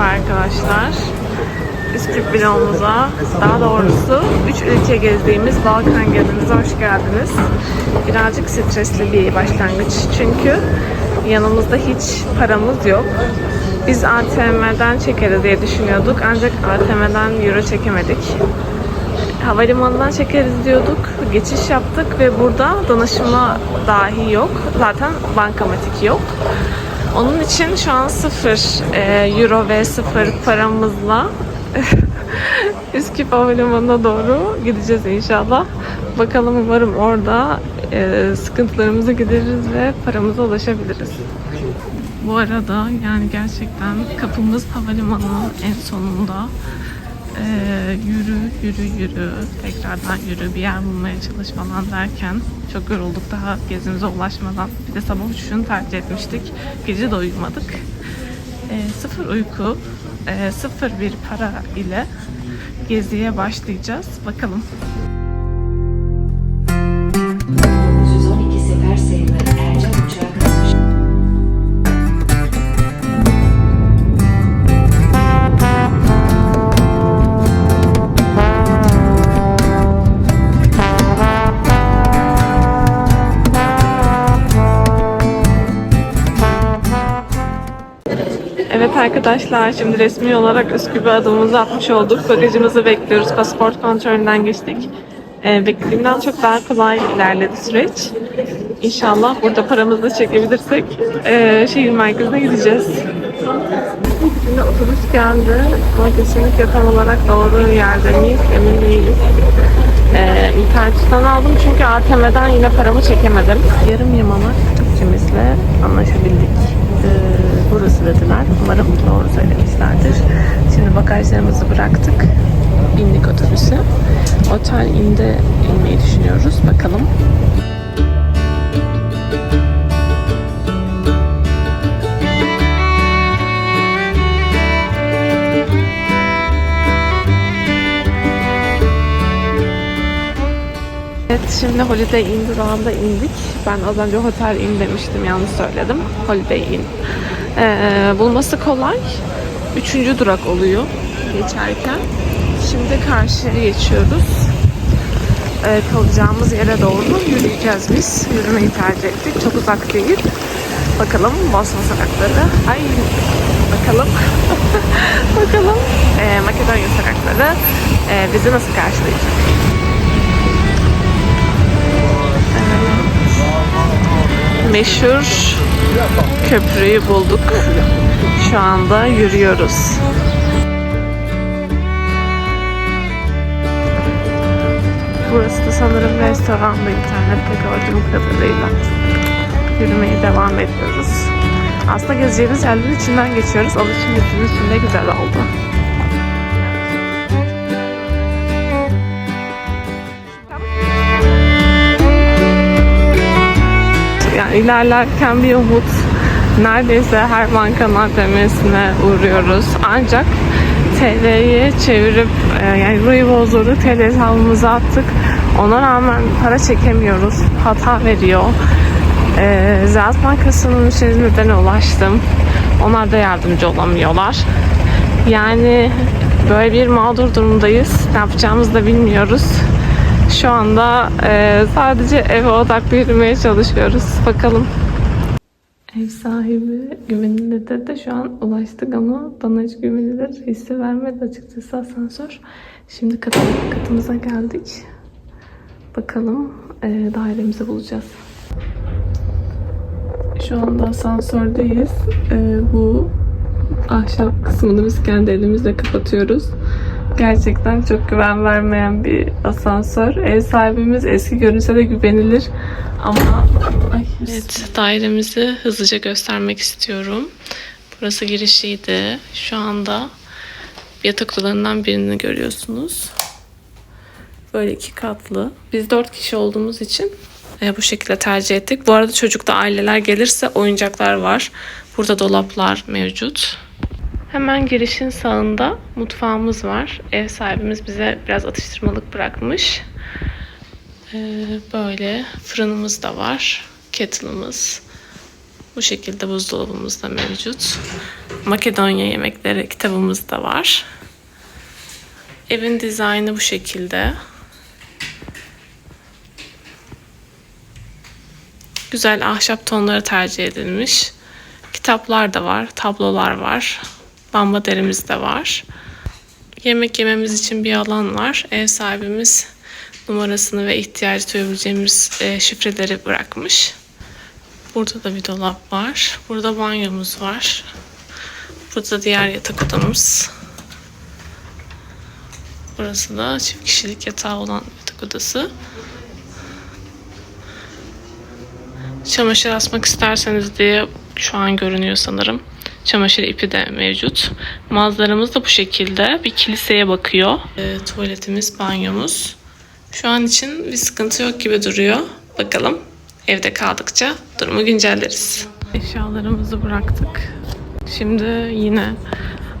Merhaba arkadaşlar. Üsküp vlogumuza, daha doğrusu 3 ülke gezdiğimiz Balkan gezimize hoş geldiniz. Birazcık stresli bir başlangıç çünkü yanımızda hiç paramız yok. Biz ATM'den çekeriz diye düşünüyorduk ancak ATM'den euro çekemedik. Havalimanından çekeriz diyorduk. Geçiş yaptık ve burada danışma dahi yok. Zaten bankamatik yok. Onun için şu an sıfır e, euro ve sıfır paramızla Üsküp Havalimanı'na doğru gideceğiz inşallah. Bakalım umarım orada e, sıkıntılarımızı gideririz ve paramıza ulaşabiliriz. Bu arada yani gerçekten kapımız havalimanının en sonunda. Ee, yürü yürü yürü tekrardan yürü bir yer bulmaya çalış falan derken çok yorulduk daha gezimize ulaşmadan. Bir de sabah uçuşunu tercih etmiştik. Gece de uyumadık. Ee, sıfır uyku, e, sıfır bir para ile geziye başlayacağız. Bakalım. Arkadaşlar şimdi resmi olarak Üsküp'e adımımızı atmış olduk. Bagajımızı bekliyoruz. Pasaport kontrolünden geçtik. Ee, beklediğimden çok daha kolay ilerledi süreç. İnşallah burada paramızı da çekebilirsek ee, şehir merkezine gideceğiz. Şimdi otobüs geldi ama kesinlikle tam olarak doğru yerde miyiz emin değiliz. Ee, internetten aldım çünkü ATM'den yine paramı çekemedim. Yarım yamalak Türkçemizle anlaşabildik. Ee, burası dediler. Umarım doğru söylemişlerdir. Şimdi bagajlarımızı bıraktık. Bindik otobüse. Otel inde inmeyi düşünüyoruz. Bakalım. Evet şimdi Holiday Inn durağında indik. Ben az önce Hotel Inn demiştim yanlış söyledim. Holiday Inn. Ee, bulması kolay. Üçüncü durak oluyor geçerken. Şimdi karşıya geçiyoruz. Ee, kalacağımız yere doğru yürüyeceğiz biz. Yürümeyi tercih ettik. Çok uzak değil. Bakalım Bosna sokakları. Ay bakalım. bakalım ee, Makedonya sokakları ee, bizi nasıl karşılayacak? meşhur köprüyü bulduk. Şu anda yürüyoruz. Burası da sanırım restoranda internette gördüğüm kadarıyla. Yürümeye devam ediyoruz. Aslında gezeceğimiz yerlerin içinden geçiyoruz. Alışım için de güzel oldu. İlerlerken bir umut. Neredeyse her bankanın ATM'sine uğruyoruz. Ancak TL'yi çevirip e, yani Euro'yu bozdurduk. TL hesabımıza attık. Ona rağmen para çekemiyoruz. Hata veriyor. E, Ziraat Bankası'nın müşterilerine ulaştım. Onlar da yardımcı olamıyorlar. Yani böyle bir mağdur durumdayız. Ne yapacağımızı da bilmiyoruz. Şu anda e, sadece eve odaklı yürümeye çalışıyoruz. Bakalım. Ev sahibi güvenilir de şu an ulaştık ama bana hiç güvenilir hissi vermedi açıkçası asansör. Şimdi katı, katımıza geldik. Bakalım e, dairemizi bulacağız. Şu anda asansördeyiz. E, bu ahşap kısmını biz kendi elimizle kapatıyoruz. Gerçekten çok güven vermeyen bir asansör. Ev sahibimiz eski görünse de güvenilir ama Ay, evet, dairemizi hızlıca göstermek istiyorum. Burası girişiydi. Şu anda yatak odalarından birini görüyorsunuz. Böyle iki katlı. Biz dört kişi olduğumuz için e, bu şekilde tercih ettik. Bu arada çocukta aileler gelirse oyuncaklar var. Burada dolaplar mevcut. Hemen girişin sağında mutfağımız var. Ev sahibimiz bize biraz atıştırmalık bırakmış. Ee, böyle fırınımız da var. Kettle'ımız. Bu şekilde buzdolabımızda mevcut. Makedonya yemekleri kitabımız da var. Evin dizaynı bu şekilde. Güzel ahşap tonları tercih edilmiş. Kitaplar da var, tablolar var. Lamba derimiz de var. Yemek yememiz için bir alan var. Ev sahibimiz numarasını ve ihtiyacı duyabileceğimiz e, şifreleri bırakmış. Burada da bir dolap var. Burada banyomuz var. Burada diğer yatak odamız. Burası da çift kişilik yatağı olan yatak odası. Çamaşır asmak isterseniz diye şu an görünüyor sanırım. Çamaşır ipi de mevcut. Manzaramız da bu şekilde. Bir kiliseye bakıyor. E, tuvaletimiz, banyomuz. Şu an için bir sıkıntı yok gibi duruyor. Bakalım evde kaldıkça durumu güncelleriz. Eşyalarımızı bıraktık. Şimdi yine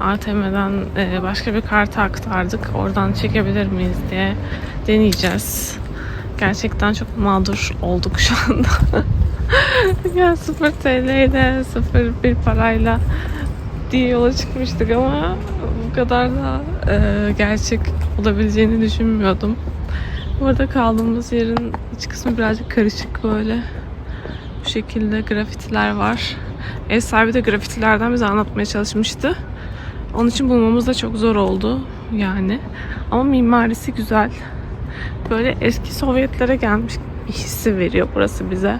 ATM'den e, başka bir karta aktardık. Oradan çekebilir miyiz diye deneyeceğiz. Gerçekten çok mağdur olduk şu anda. ya 0 TL ile 0 bir parayla diye yola çıkmıştık ama bu kadar da e, gerçek olabileceğini düşünmüyordum. Burada kaldığımız yerin iç kısmı birazcık karışık böyle. Bu şekilde grafitiler var. Ev sahibi de grafitilerden bize anlatmaya çalışmıştı. Onun için bulmamız da çok zor oldu yani. Ama mimarisi güzel. Böyle eski Sovyetlere gelmiş hissi veriyor burası bize.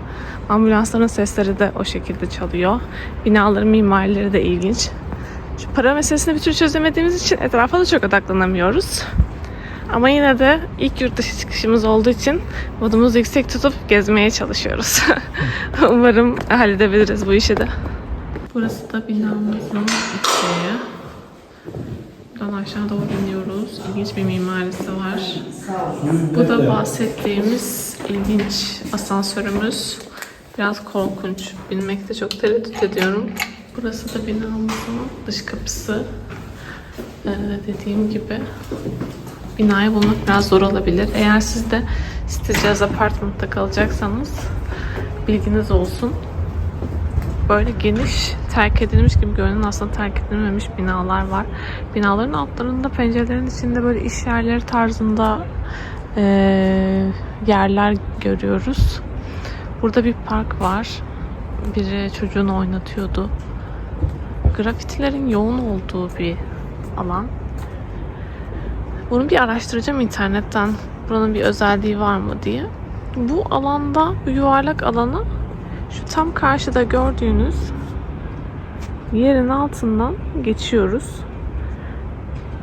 Ambulansların sesleri de o şekilde çalıyor. Binaların mimarileri de ilginç. Şu para meselesini bir türlü çözemediğimiz için etrafa da çok odaklanamıyoruz. Ama yine de ilk yurt dışı çıkışımız olduğu için modumuzu yüksek tutup gezmeye çalışıyoruz. Umarım halledebiliriz bu işi de. Burası da binamızın içi. Buradan aşağı doğru iniyoruz. İlginç bir mimarisi var. Bu da bahsettiğimiz ilginç asansörümüz. Biraz korkunç. Binmekte çok tereddüt ediyorum. Burası da binamızın dış kapısı. Ee, dediğim gibi binayı bulmak biraz zor olabilir. Eğer siz de Stitches Apartment'ta kalacaksanız bilginiz olsun. Böyle geniş, terk edilmiş gibi görünen aslında terk edilmemiş binalar var. Binaların altlarında pencerelerin içinde böyle iş yerleri tarzında eee, yerler görüyoruz. Burada bir park var. Biri çocuğunu oynatıyordu. Grafitilerin yoğun olduğu bir alan. Bunu bir araştıracağım internetten. Buranın bir özelliği var mı diye. Bu alanda, bu yuvarlak alana şu tam karşıda gördüğünüz yerin altından geçiyoruz.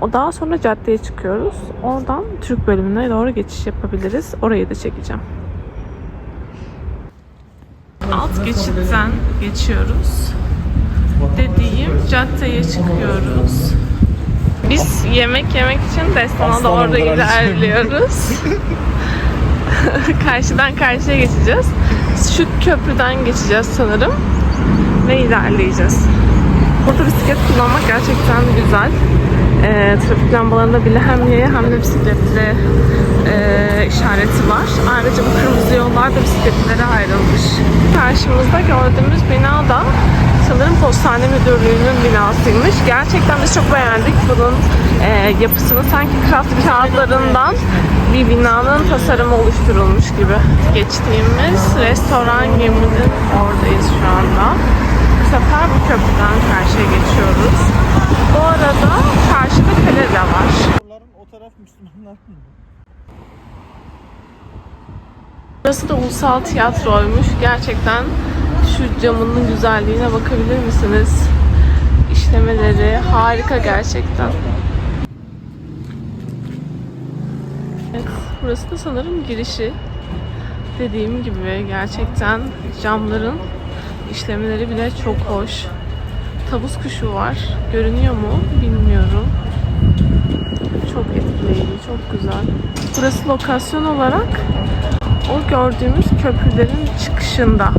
O daha sonra caddeye çıkıyoruz. Oradan Türk bölümüne doğru geçiş yapabiliriz. Orayı da çekeceğim. Alt geçitten geçiyoruz. Dediğim caddeye çıkıyoruz. Biz yemek yemek için Destan'a doğru ilerliyoruz. Karşıdan karşıya geçeceğiz. Şu köprüden geçeceğiz sanırım. Ve ilerleyeceğiz. Burada bisiklet kullanmak gerçekten güzel. Ee, trafik lambalarında bile hem yaya hem de bisikletli e, işareti var. Ayrıca bu kırmızı yollar da bisikletlere ayrılmış. Karşımızda gördüğümüz bina da sanırım postane müdürlüğünün binasıymış. Gerçekten biz çok beğendik bunun e, yapısını. Sanki kağıt kağıtlarından bir binanın tasarımı oluşturulmuş gibi. Geçtiğimiz restoran geminin oradayız şu anda. Bu sefer bu köprüden karşıya geçiyoruz. Bu arada karşıda kale de var. O taraf Müslümanlar mı? Burası da ulusal tiyatroymuş. Gerçekten şu camının güzelliğine bakabilir misiniz? İşlemeleri harika gerçekten. Evet, burası da sanırım girişi. Dediğim gibi gerçekten camların işlemeleri bile çok hoş. Tavus kuşu var. Görünüyor mu bilmiyorum. Çok etkileyici, çok güzel. Burası lokasyon olarak o gördüğümüz köprülerin çıkışında.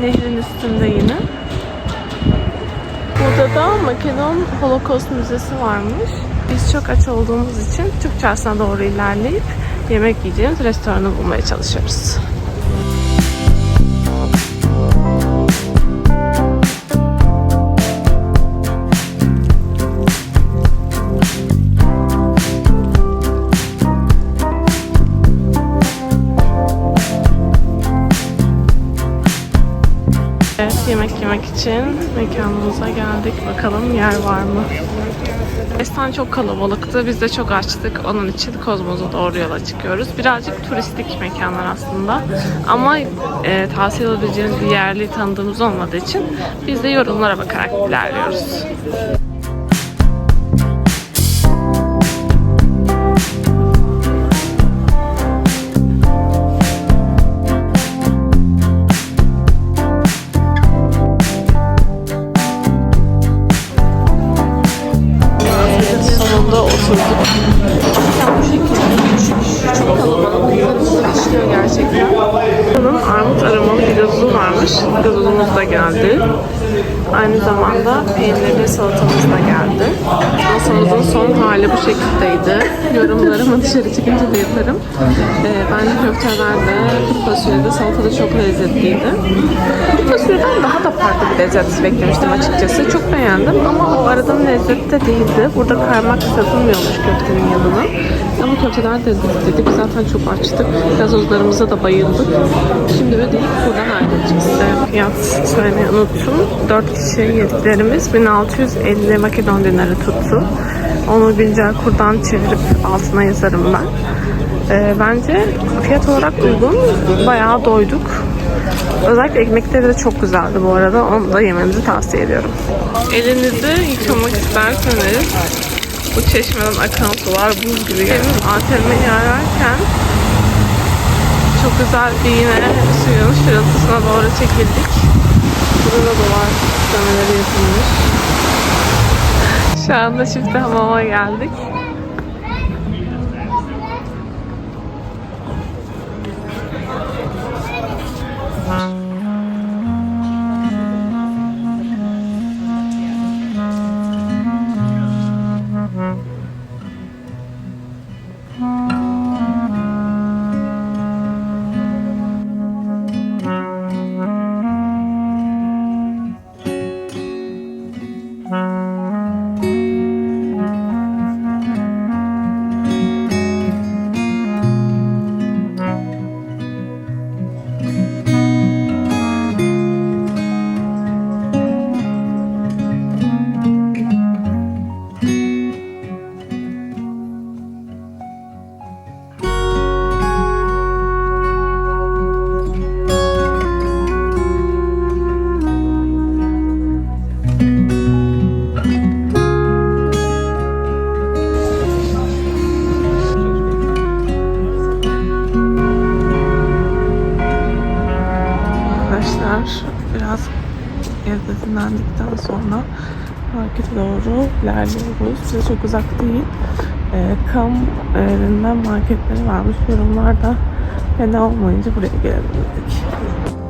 Nehrin üstünde yine. Burada da Makedon Holocaust Müzesi varmış. Biz çok aç olduğumuz için Türk çarşısına doğru ilerleyip yemek yiyeceğimiz restoranı bulmaya çalışıyoruz. Yemek yemek için mekanımıza geldik. Bakalım yer var mı? Restoran çok kalabalıktı. Biz de çok açtık. Onun için Kozmos'a doğru yola çıkıyoruz. Birazcık turistik mekanlar aslında. Ama e, tavsiye edebileceğimiz bir yerli tanıdığımız olmadığı için biz de yorumlara bakarak ilerliyoruz. De, salata da çok lezzetliydi. Kuru fasulyeden daha da farklı bir lezzet beklemiştim açıkçası. Çok beğendim ama o aradığım lezzet de değildi. Burada kaymak satılmıyormuş köftenin yanına. Ama köfteler de. Biz zaten çok açtık. Gazozlarımıza da bayıldık. Şimdi ödeyip buradan ayrılacağız. Fiyat söylemeyi unuttum. 4 kişi yediklerimiz 1650 Makedon dinarı tuttu. Onu güncel kurdan çevirip altına yazarım ben. Ee, bence fiyat olarak uygun. Bayağı doyduk. Özellikle ekmekleri de çok güzeldi bu arada. Onu da yemenizi tavsiye ediyorum. Elinizi yıkamak isterseniz bu çeşmeden akan sular buz gibi. Benim ATM'yi ararken çok güzel bir yine suyun şırıltısına doğru çekildik. Burada da var süslemeleri yapılmış. Şu anda çifte hamama geldik. Arkadaşlar evde dinlendikten sonra markete doğru ilerliyoruz. Bize çok uzak değil. Ee, kam yerinden marketleri varmış. Yorumlarda fena olmayınca buraya gelelim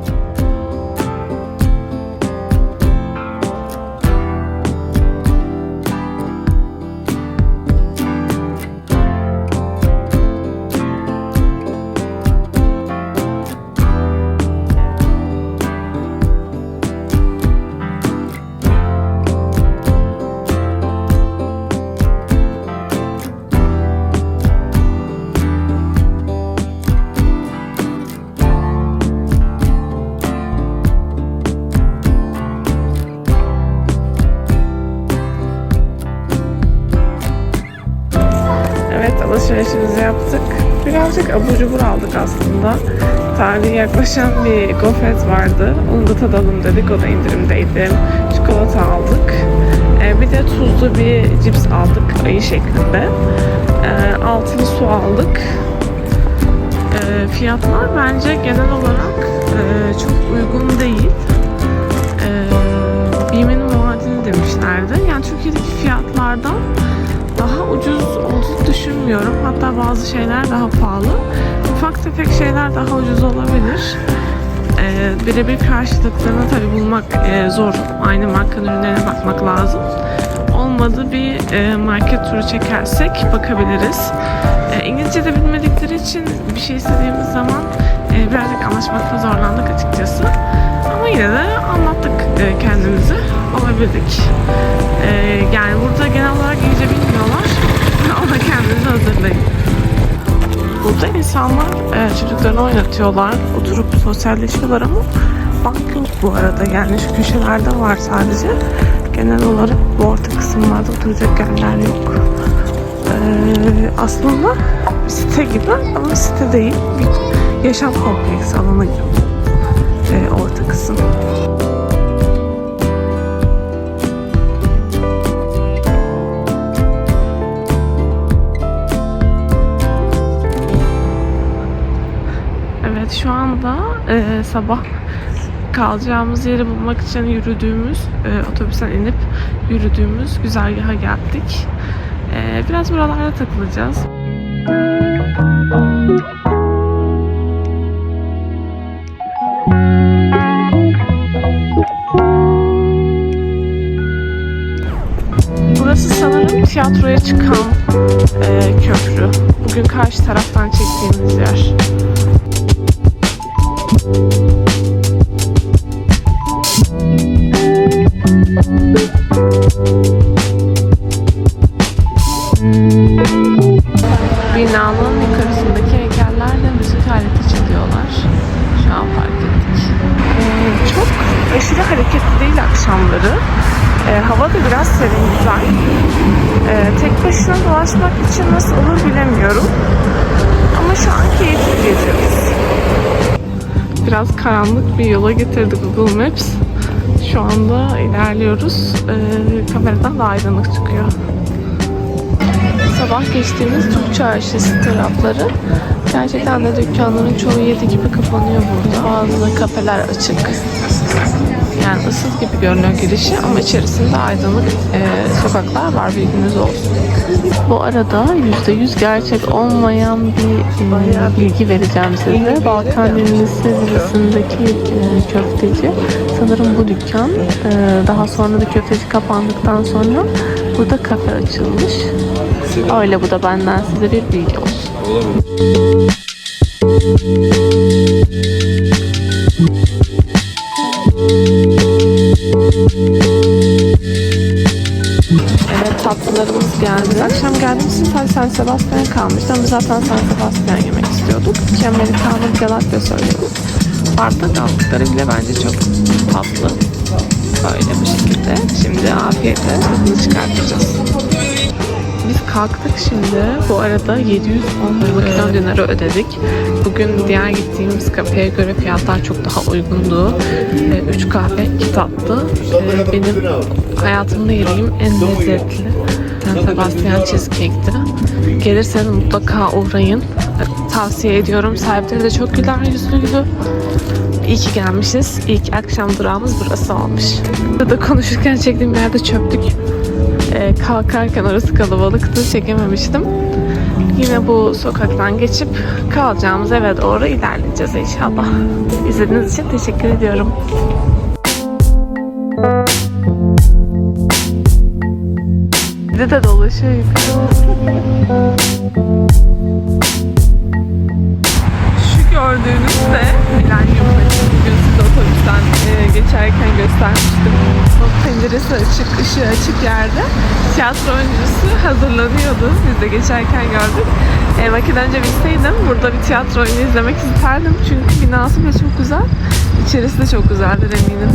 yaklaşan bir gofret vardı. Onu da tadalım dedik. O da indirimdeydi. Çikolata aldık. Ee, bir de tuzlu bir cips aldık ayı şeklinde. Ee, altılı su aldık. Ee, fiyatlar bence genel olarak e, çok uygun değil. Ee, BİM'in muadili demişlerdi. Yani Türkiye'deki fiyatlardan daha ucuz olduğunu düşünmüyorum. Hatta bazı şeyler daha pahalı. Ufak tefek şeyler daha ucuz olabilir. Ee, birebir karşılıklarını tabii bulmak e, zor. Aynı markanın ürünlerine bakmak lazım. Olmadı bir e, market turu çekersek bakabiliriz. E, İngilizce de bilmedikleri için bir şey istediğimiz zaman e, birazcık anlaşmakta zorlandık açıkçası. Ama yine de anlattık e, kendimizi. Olabildik. E, yani burada genel olarak İngilizce bilmiyorlar. Ona kendinizi hazırlayın. Burada insanlar e, çocuklarını oynatıyorlar. Oturup sosyalleşiyorlar ama bank yok bu arada. Yani şu köşelerde var sadece. Genel olarak bu orta kısımlarda oturacak yerler yok. Ee, aslında site gibi ama site değil. Bir yaşam kompleksi alanı gibi. Ee, orta kısım. Sabah kalacağımız yeri bulmak için yürüdüğümüz, e, otobüsten inip yürüdüğümüz güzergaha geldik. E, biraz buralarda takılacağız. Burası sanırım tiyatroya çıkan e, köprü. Bugün karşı taraftan çektiğimiz yer. Binanın yukarısındaki heykellerle müzik aleti çalıyorlar. Şu an fark ettik. Ee, çok aşırı hareketli değil akşamları. Ee, hava da biraz serin güzel. Ee, tek başına dolaşmak için nasıl olur bilemiyorum. Ama şu an keyifli geziyoruz. Biraz karanlık bir yola getirdi Google Maps. Şu anda ilerliyoruz. Ee, kameradan da aydınlık çıkıyor. Sabah geçtiğimiz Türk Çarşısı tarafları gerçekten de dükkanların çoğu yedi gibi kapanıyor burada. Bazı kafeler açık. Yani ısız gibi görünüyor girişi ama içerisinde aydınlık e, sokaklar var bilginiz olsun. Bu arada %100 gerçek olmayan bir e, bilgi vereceğim size. Balkan Ünlüsü Zirvesi'ndeki e, köfteci. Sanırım bu dükkan e, daha sonra da köfteci kapandıktan sonra burada kafe açılmış. Öyle bu da benden size bir bilgi olsun. Evet geldiğimiz için sadece San Sebastian kalmıştı ama zaten San Sebastian yemek istiyorduk. İki Amerikanı bir Galatya söyledik. Bardak bile bence çok tatlı. Böyle bu şekilde. Şimdi afiyetle tadını çıkartacağız. Biz kalktık şimdi. Bu arada 710 Makedon dinarı ödedik. Bugün diğer gittiğimiz kafeye göre fiyatlar çok daha uygundu. 3 kahve, 2 tatlı. Ee, Benim hayatımda yediğim en lezzetli Sebastian cheesecake'ti. Gelirseniz mutlaka uğrayın. Tavsiye ediyorum. Sahipleri de çok güler yüzlüydü. İyi ki gelmişiz. İlk akşam durağımız burası olmuş. Burada konuşurken çektiğim yerde çöptük. Ee, kalkarken orası kalabalıktı. Çekememiştim. Yine bu sokaktan geçip kalacağımız eve doğru ilerleyeceğiz inşallah. İzlediğiniz için teşekkür ediyorum. Bir de dolaşıyor. Şu gördüğünüz de Milenyum Paçı. Bugün size otobüsten e, geçerken göstermiştim. O penceresi açık, ışığı açık yerde tiyatro oyuncusu hazırlanıyordu. Biz de geçerken gördük. E, önce bilseydim burada bir tiyatro oyunu izlemek isterdim. Çünkü binası bile çok güzel. İçerisi de çok güzeldir eminim.